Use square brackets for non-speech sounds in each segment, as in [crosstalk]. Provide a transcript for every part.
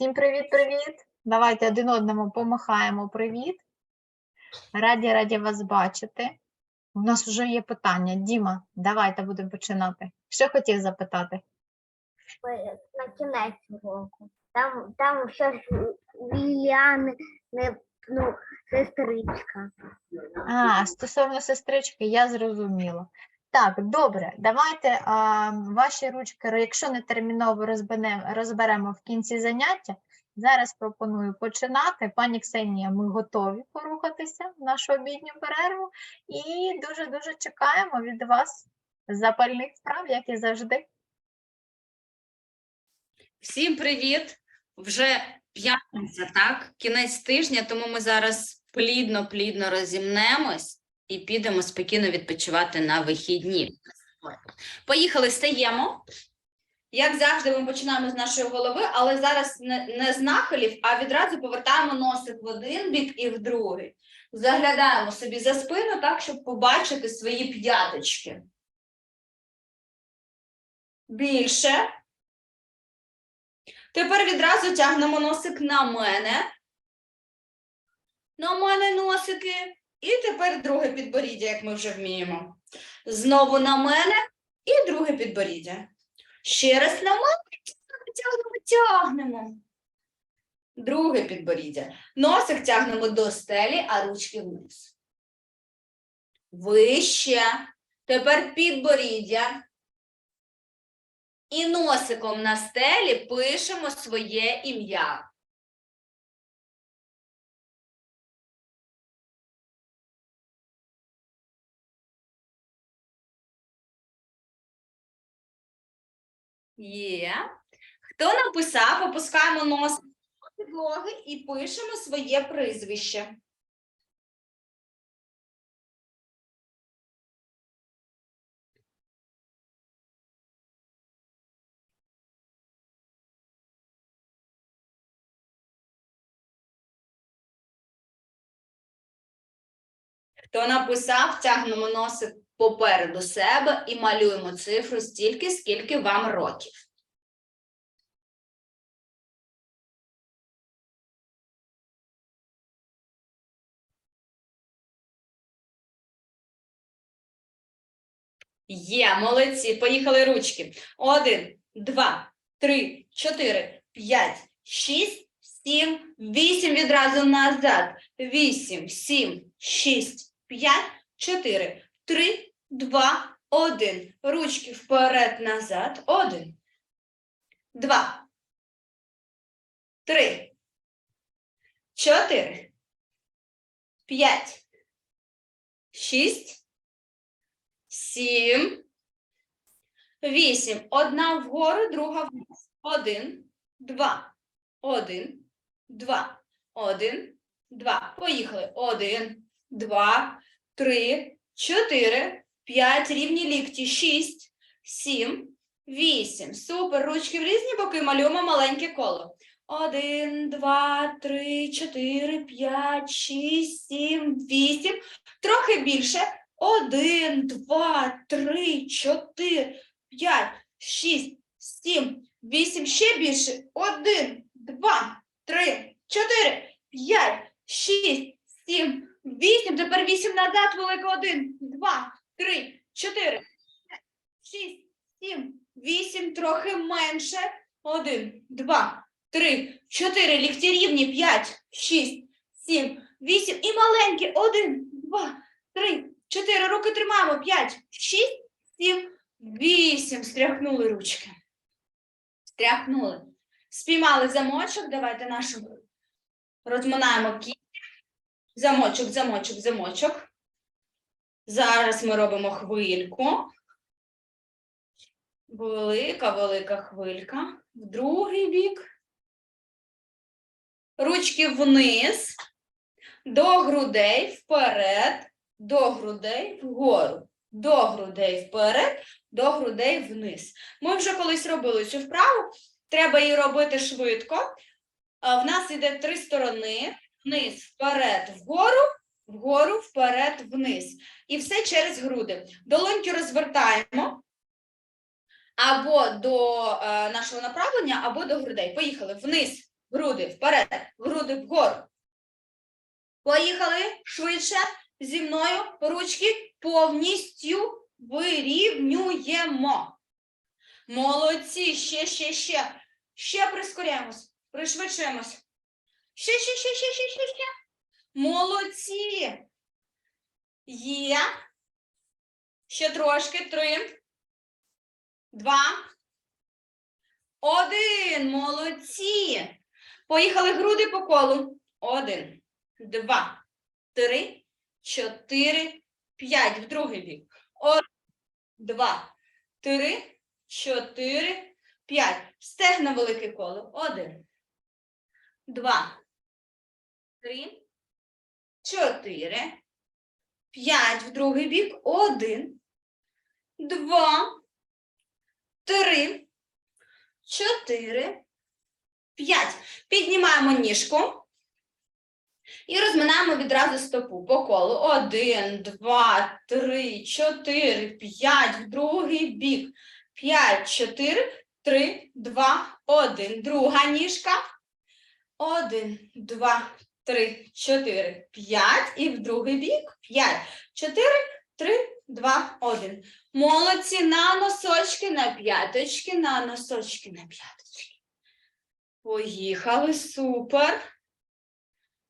Всім привіт-привіт! Давайте один одному помахаємо привіт. Раді раді вас бачити. У нас вже є питання. Діма, давайте будемо починати. Що хотів запитати? На кінець уроку. Там, там щось Ліліани, не, ну, сестричка. А, стосовно сестрички, я зрозуміла. Так, добре, давайте а, ваші ручки, якщо не терміново розберемо, розберемо в кінці заняття. Зараз пропоную починати. Пані Ксенія, ми готові порухатися в нашу обідню перерву і дуже-дуже чекаємо від вас запальних справ, як і завжди. Всім привіт! Вже п'ятниця, так? Кінець тижня, тому ми зараз плідно-плідно розімнемось і підемо спокійно відпочивати на вихідні. Поїхали, стаємо. Як завжди, ми починаємо з нашої голови, але зараз не, не з нахилів, а відразу повертаємо носик в один бік і в другий. Заглядаємо собі за спину так, щоб побачити свої п'яточки. Більше. Тепер відразу тягнемо носик на мене. На мене носики. І тепер друге підборіддя, як ми вже вміємо. Знову на мене і друге підборіддя. Ще раз на мене. Тягнемо, тягнемо. Друге підборіддя. Носик тягнемо до стелі, а ручки вниз. Вище. Тепер підборіддя. І носиком на стелі пишемо своє ім'я. Є. Хто написав, опускаємо носик до підлоги і пишемо своє прізвище. Хто написав, тягнемо носик попереду себе і малюємо цифру стільки, скільки вам років. Є, молодці, поїхали ручки. Один, два, три, чотири, п'ять, шість, сім, вісім відразу назад. Вісім, сім, шість, п'ять, чотири, три, два, один. Ручки вперед, назад. Один. Два. Три. Чотири. П'ять. Шість. Сім. Вісім. Одна вгору, друга вниз. Один. Два. Один. Два. Один. Два. Поїхали. Один. Два. Три. Чотири. П'ять. Рівні лікті. Шість. Сім. Вісім. Супер. Ручки в різні боки. Малюємо маленьке коло. Один, два, три, чотири, п'ять, шість, сім, вісім. Трохи більше. Один, два, три, чотири, п'ять, шість, сім, вісім. Ще більше. Один, два, три, чотири, п'ять, шість, сім, вісім. Тепер вісім назад, велике. Один, два, три, чотири, п'ять, шість, сім, вісім. Трохи менше. Один, два, три, чотири. Лікті рівні. П'ять, шість, сім, вісім. І маленькі. Один, два, три, чотири. Руки тримаємо. П'ять, шість, сім, вісім. Стряхнули ручки. Стряхнули. Спіймали замочок. Давайте нашу розминаємо кість. Замочок, замочок, замочок. Зараз ми робимо хвильку. Велика, велика хвилька. В другий бік. Ручки вниз, до грудей вперед, до грудей вгору, до грудей вперед, до грудей вниз. Ми вже колись робили цю вправу. Треба її робити швидко. В нас іде три сторони: вниз, вперед, вгору, вгору, вперед, вниз. І все через груди. Долоньки розвертаємо або до е, нашого направлення, або до грудей. Поїхали вниз, груди вперед, груди вгору. Поїхали швидше зі мною. Ручки повністю вирівнюємо. Молодці, ще, ще, ще. Ще прискоряємось, пришвидшуємось. Ще, ще, ще, ще, ще, ще, ще. Молодці. Є. Ще трошки. Три. Два. Один. Молодці. Поїхали груди по колу. Один, два, три, чотири, п'ять. В другий бік. Один, два, три, чотири, п'ять. Стегна велике коло. Один, два, три, чотири, п'ять. В другий бік. Один, два, три, чотири, п'ять. Піднімаємо ніжку і розминаємо відразу стопу по колу. Один, два, три, чотири, п'ять. В другий бік. П'ять, чотири, три, два, один. Друга ніжка. Один, два, три, чотири, п'ять. І в другий бік. П'ять, чотири, три, два, один. Молодці на носочки, на п'яточки, на носочки, на п'яточки. Поїхали, супер.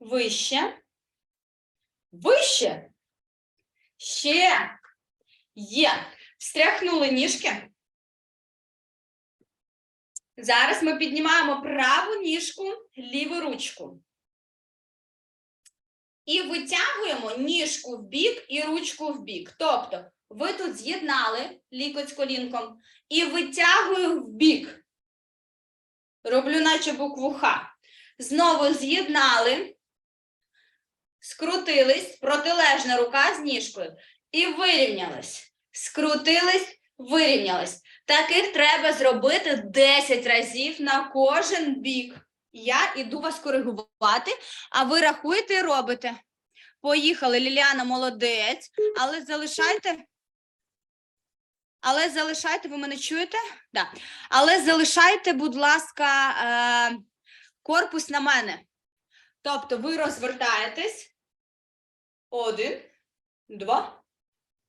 Вище. Вище. Ще. Є. Встряхнули ніжки. Зараз ми піднімаємо праву ніжку, ліву ручку. І витягуємо ніжку в бік і ручку в бік. Тобто, ви тут з'єднали лікоть з колінком і витягую в бік. Роблю наче букву Х. Знову з'єднали, скрутились, протилежна рука з ніжкою. І вирівнялись. Скрутились, вирівнялись. Таких треба зробити 10 разів на кожен бік. Я іду вас коригувати, а ви рахуєте і робите. Поїхали, Ліліана, молодець, але залишайте. Але залишайте, ви мене чуєте? Да. Але залишайте, будь ласка, е, корпус на мене. Тобто ви розвертаєтесь. Один, два,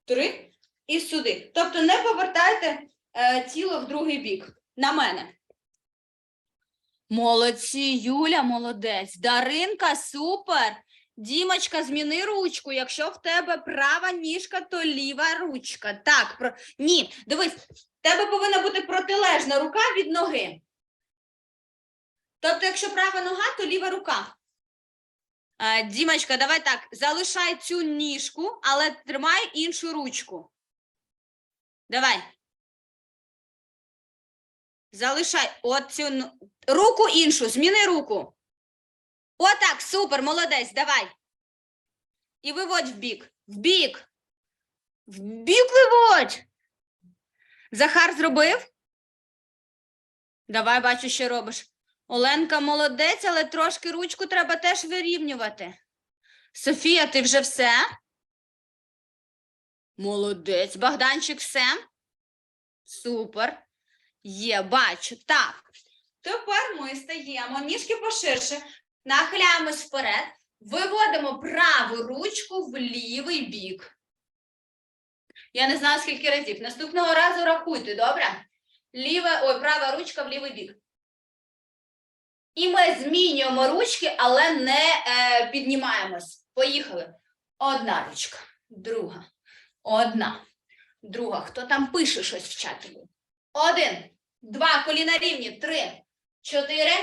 три і сюди. Тобто не повертайте е, тіло в другий бік. На мене. Молодці, Юля, молодець. Даринка, супер. Дімочка, зміни ручку. Якщо в тебе права ніжка, то ліва ручка. Так, про... ні, дивись, в тебе повинна бути протилежна рука від ноги. Тобто, якщо права нога, то ліва рука. Е, Дімочка, давай так, залишай цю ніжку, але тримай іншу ручку. Давай. Залишай от цю н- руку іншу, зміни руку. Отак, супер, молодець, давай. І виводь в бік. В бік. В бік виводь. Захар зробив? Давай, бачу, що робиш. Оленка молодець, але трошки ручку треба теж вирівнювати. Софія, ти вже все? Молодець. Богданчик, все? Супер. Є, бачу. Так. Тепер ми стаємо ніжки поширше, нахиляємось вперед, виводимо праву ручку в лівий бік. Я не знаю, скільки разів. Наступного разу рахуйте, добре? Ліва, ой, права ручка в лівий бік. І ми змінюємо ручки, але не е, піднімаємось. Поїхали. Одна ручка, друга, одна, друга. Хто там пише щось в чаті? Один, два, коліна рівні, три, чотири,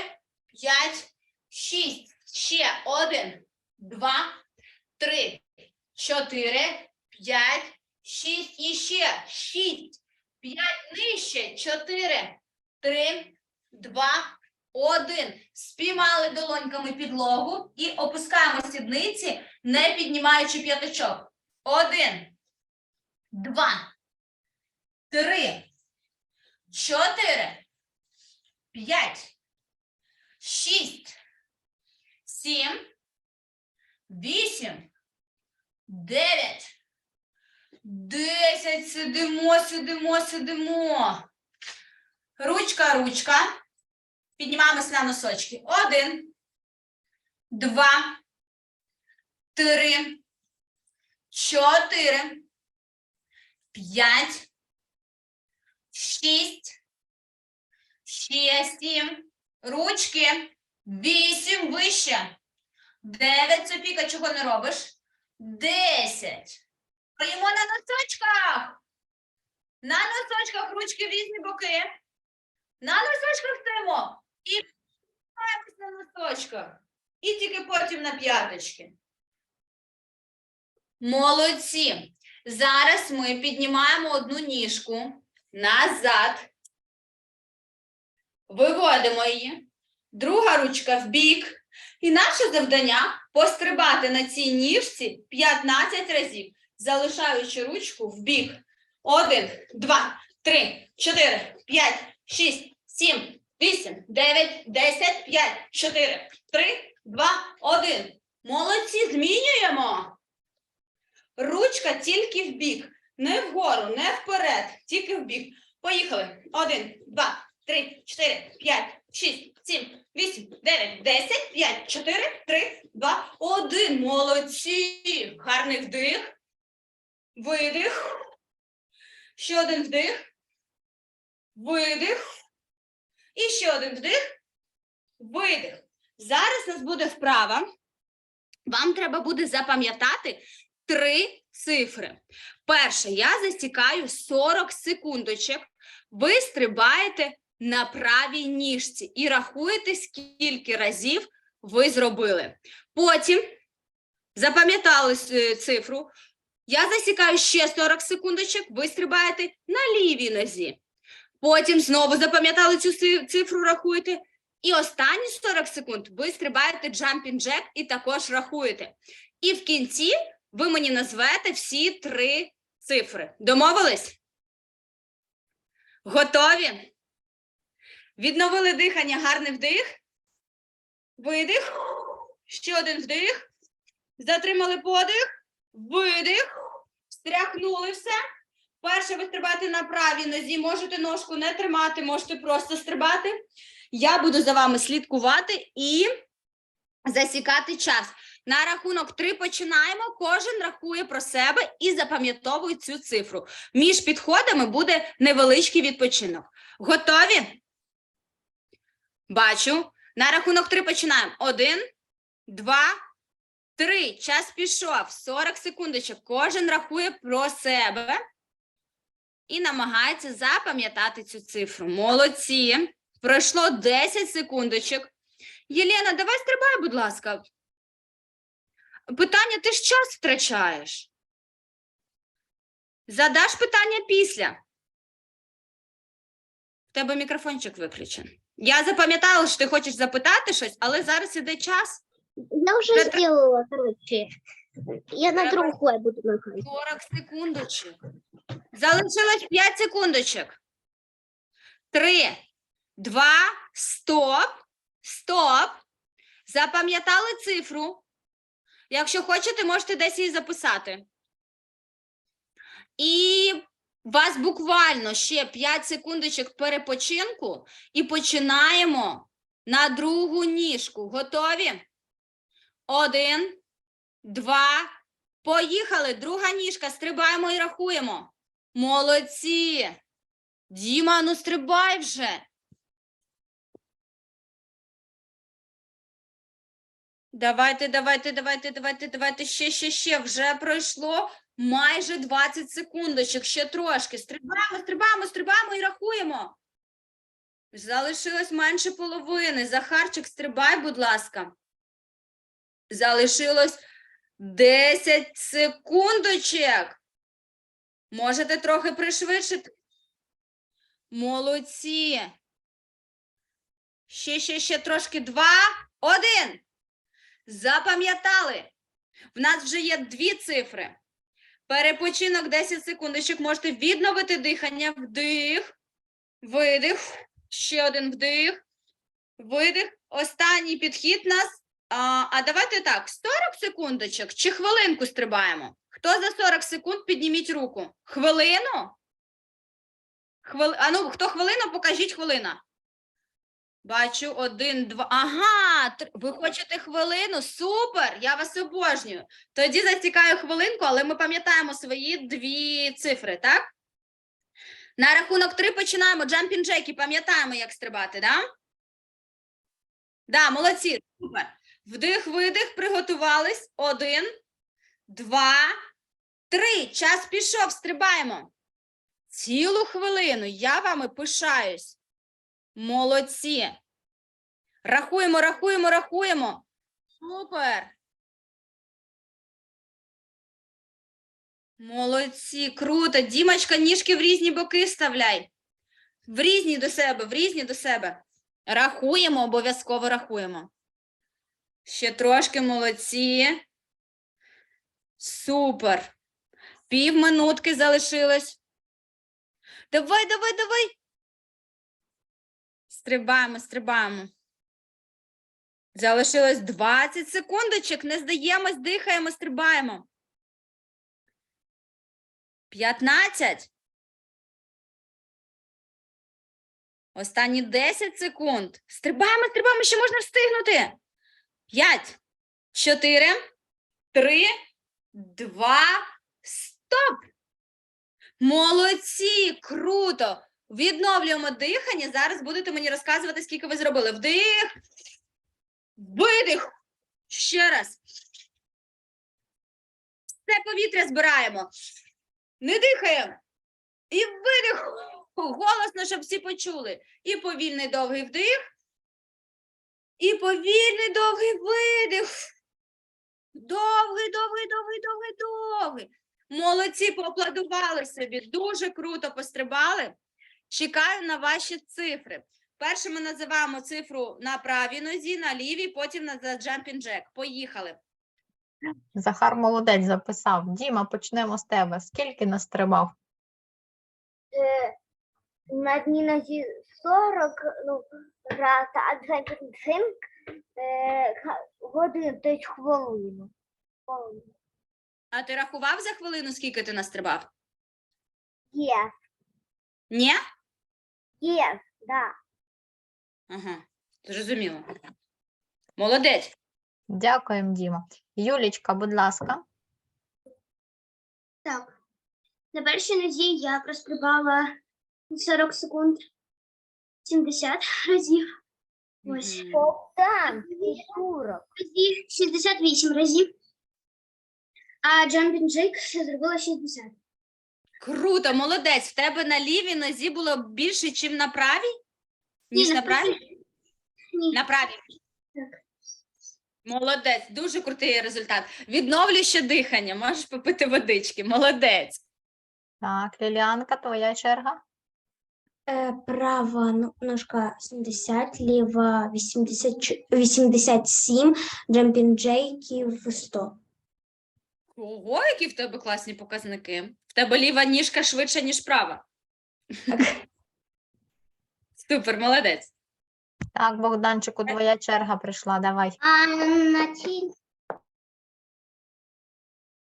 п'ять, шість. Ще один, два, три, чотири, п'ять, шість і ще шість, п'ять нижче, чотири, три, два, один. Спіймали долоньками підлогу і опускаємо сідниці, не піднімаючи п'яточок. Один, два, три, чотири, п'ять, шість, сім, вісім, дев'ять, десять. Сидимо, сидимо, сидимо. Ручка, ручка. Піднімаємося на носочки. Один, два, три, чотири, п'ять, шість, ще сім, ручки, вісім, вище, дев'ять, Софіка, чого не робиш? Десять. Стоїмо на носочках. На носочках ручки в різні боки. На носочках стоїмо. І піднімаємось на носочках. І тільки потім на п'яточки. Молодці. Зараз ми піднімаємо одну ніжку назад. Виводимо її. Друга ручка в бік. І наше завдання пострибати на цій ніжці 15 разів, залишаючи ручку в бік. Один, два, три, чотири, п'ять, шість, сім, вісім, дев'ять, десять, п'ять, чотири, три, два, один. Молодці, змінюємо. Ручка тільки в бік. Не вгору, не вперед, тільки в бік. Поїхали. Один, два, три, чотири, п'ять, шість, сім, вісім, дев'ять, десять, п'ять, чотири, три, два, один. Молодці. Гарний вдих. Видих. Ще один вдих. Видих. І ще один вдих. Видих. Зараз у нас буде вправа. Вам треба буде запам'ятати три цифри. Перше, я засікаю 40 секундочок. Ви стрибаєте на правій ніжці і рахуєте, скільки разів ви зробили. Потім запам'ятали цифру. Я засікаю ще 40 секундочок, ви стрибаєте на лівій нозі. Потім знову запам'ятали цю цифру, рахуєте. І останні 40 секунд ви стрибаєте jumping jack і також рахуєте. І в кінці ви мені назвете всі три цифри. Домовились? Готові? Відновили дихання, гарний вдих. Видих. Ще один вдих. Затримали подих. Видих. Встряхнули все. Перше ви стрибаєте на правій нозі. Можете ножку не тримати, можете просто стрибати. Я буду за вами слідкувати і засікати час. На рахунок три починаємо. Кожен рахує про себе і запам'ятовує цю цифру. Між підходами буде невеличкий відпочинок. Готові? Бачу. На рахунок три починаємо. Один, два, три. Час пішов. 40 секундочок. Кожен рахує про себе і намагається запам'ятати цю цифру. Молодці. Пройшло 10 секундочок. Єлена, давай стрибай, будь ласка. Питання, ти ж час втрачаєш. Задаш питання після. В тебе мікрофончик виключений. Я запам'ятала, що ти хочеш запитати щось, але зараз іде час. Я уже Это- сделала, короче. Я на Треба- другой буду нажимать. 40 секундочок. Залишилось 5 секундочок. 3, 2, стоп, стоп. Запам'ятали цифру. Якщо хочете, можете десь її записати. І у вас буквально ще 5 секундочок перепочинку і починаємо на другу ніжку. Готові? Один, два, Поїхали, друга ніжка, стрибаємо і рахуємо. Молодці. Діма, ну стрибай вже. Давайте, давайте, давайте, давайте, давайте, ще, ще, ще. Вже пройшло майже 20 секундочок, ще трошки. Стрибаємо, стрибаємо, стрибаємо і рахуємо. Залишилось менше половини. Захарчик, стрибай, будь ласка. Залишилось 10 секундочок. Можете трохи пришвидшити. Молодці. Ще, ще, ще трошки. Два, один. Запам'ятали. В нас вже є дві цифри. Перепочинок 10 секундочок. Можете відновити дихання. Вдих, видих. Ще один вдих, видих. Останній підхід нас а, а давайте так, 40 секундочок чи хвилинку стрибаємо? Хто за 40 секунд підніміть руку? Хвилину? Хвили... А ну, хто хвилину, покажіть хвилина. Бачу, один, два. Ага, ви хочете хвилину? Супер! Я вас обожнюю. Тоді зацікаю хвилинку, але ми пам'ятаємо свої дві цифри, так? На рахунок три починаємо. Джампін джеки, пам'ятаємо, як стрибати, да? Да, молодці, супер. Вдих, видих, приготувались. Один, два, три. Час пішов, стрибаємо. Цілу хвилину. Я вами пишаюсь. Молодці. Рахуємо, рахуємо, рахуємо. Супер. Молодці, круто. Дімочка, ніжки в різні боки вставляй. В різні до себе, в різні до себе. Рахуємо, обов'язково рахуємо. Ще трошки молодці. Супер. Півминутки залишилось. Давай, давай, давай. Стрибаємо, стрибаємо. Залишилось 20 секундочок. Не здаємось, дихаємо, стрибаємо. 15. Останні 10 секунд. Стрибаємо, стрибаємо, ще можна встигнути. 5, 4, 3, 2, стоп. Молодці, круто. Відновлюємо дихання. Зараз будете мені розказувати, скільки ви зробили. Вдих, видих. Ще раз. Все повітря збираємо. Не дихаємо. І видих. Голосно, щоб всі почули. І повільний довгий вдих. І повільний довгий видих. Довгий, довгий, довгий, довгий, довгий. Молодці, поаплодували собі. Дуже круто пострибали. Чекаю на ваші цифри. Перше ми називаємо цифру на правій нозі, на лівій, потім на jumping jack. Поїхали. Захар молодець записав. Діма, почнемо з тебе. Скільки настрибав? Е, на одній нозі 40 ну, раз, а джемпінг е, га- тобто хвилину. Хвилину. А ти рахував за хвилину, скільки ти настрибав? Є, Ні? Є, да. Ага, зрозуміло. Молодець. Дякуємо, Діма. Юлічка, будь ласка. Так. На першій нозі я прострибала 40 секунд 70 разів. Ось. Богдан, 40. Разів 68 разів. А Jake я зробила 60. Круто, молодець. В тебе на лівій нозі було більше, ніж на правій? Ніж на правій? Ні. На правій. Так. Молодець, дуже крутий результат. Відновлю ще дихання, можеш попити водички. Молодець. Так, Ліліанка, твоя черга. Е, Права ну- ножка 70, ліва 80, 87, джемпінг джейків 100. Ого, які в тебе класні показники. В тебе ліва ніжка швидше, ніж права. [laughs] Супер, молодець. Так, Богданчику, твоя черга прийшла. Давай. А на цій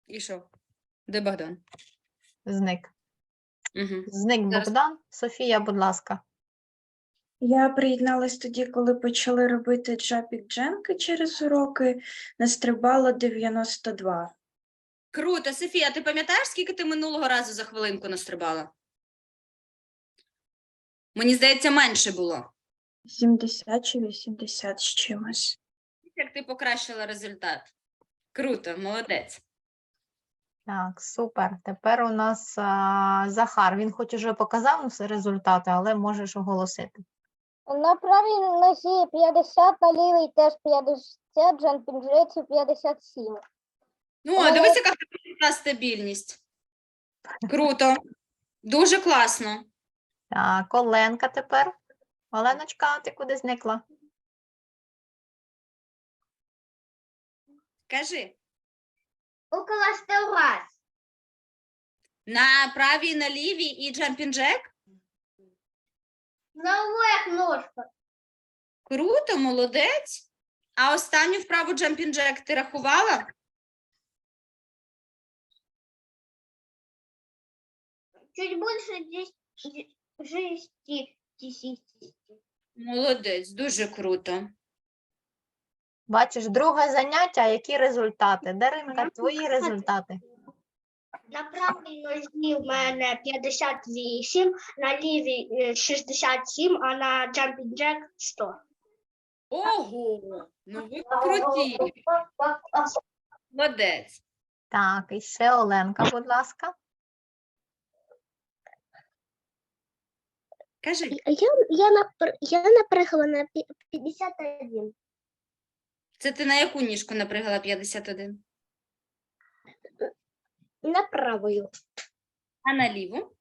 І що? Де Богдан? Зник. Угу. Зник Зараз. Богдан. Софія, будь ласка. Я приєдналась тоді, коли почали робити джапік дженки через уроки, настрибала 92. Круто, Софія, ти пам'ятаєш, скільки ти минулого разу за хвилинку настрибала? Мені здається, менше було. 70 чи 80 з чимось. Як ти покращила результат? Круто, молодець. Так, супер. Тепер у нас а, Захар. Він хоч уже показав все результати, але можеш оголосити. На правій нозі 50, на лівій теж 50, джемпінг джейків 57. Ну, а дивись, яка крута стабільність. [laughs] Круто. Дуже класно. Так, Оленка тепер. Оленочка, ти куди зникла? Кажи. около 100 раз. На правій, на лівій і джампінг-джек? На обоих ножках. Круто, молодець. А останню вправу джампінг-джек ти рахувала? Чуть больше 10, 60. Молодець, дуже круто. Бачиш, друге заняття, які результати? Даринка, твої результати. На правій нозі в мене 58, на лівій е, 67, а на jumping jack 100. Ого, ну ви круті. Молодець. Так, і ще Оленка, будь ласка. Кажи. Я, я, напр... я напрягла на пі- 51. Це ти на яку ніжку напрягала 51? На правую. А на ліву?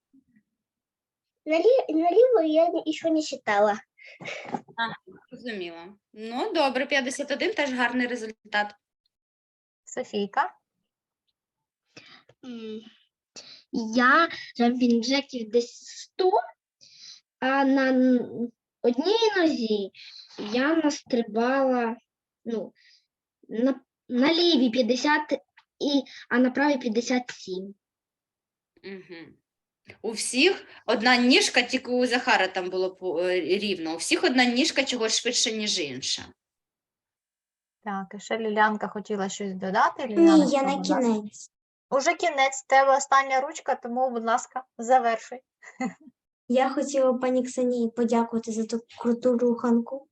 На, лі... на левую я не- еще не считала. Розуміла. Ну, добре, 51 теж гарний результат. Софійка. Я jumping джеків десь 100, а на одній нозі я настрибала ну, на, на лівій 50, і, а на правій 57. Угу. У всіх одна ніжка, тільки у Захара там було е, рівно. У всіх одна ніжка чогось швидше, ніж інша. Так, і ще Лілянка хотіла щось додати. Ні, Ліляночка, я на кінець. Уже кінець, тебе остання ручка, тому, будь ласка, завершуй. [laughs] Я хотіла пані Ксенії подякувати за ту круту руханку.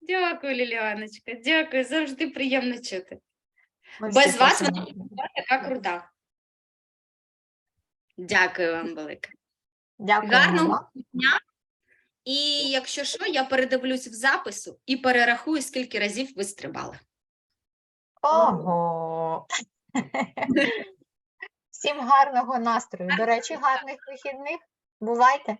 Дякую, Ліліаночка, дякую, завжди приємно чути. Ми Без всі вас хочемо. вона така крута. Дякую вам велике. Дякуємо Гарного вам. дня. І якщо що, я передивлюсь в запису і перерахую, скільки разів ви стрибали. Ого. [laughs] Всім гарного настрою. До речі, гарних вихідних. Бувайте.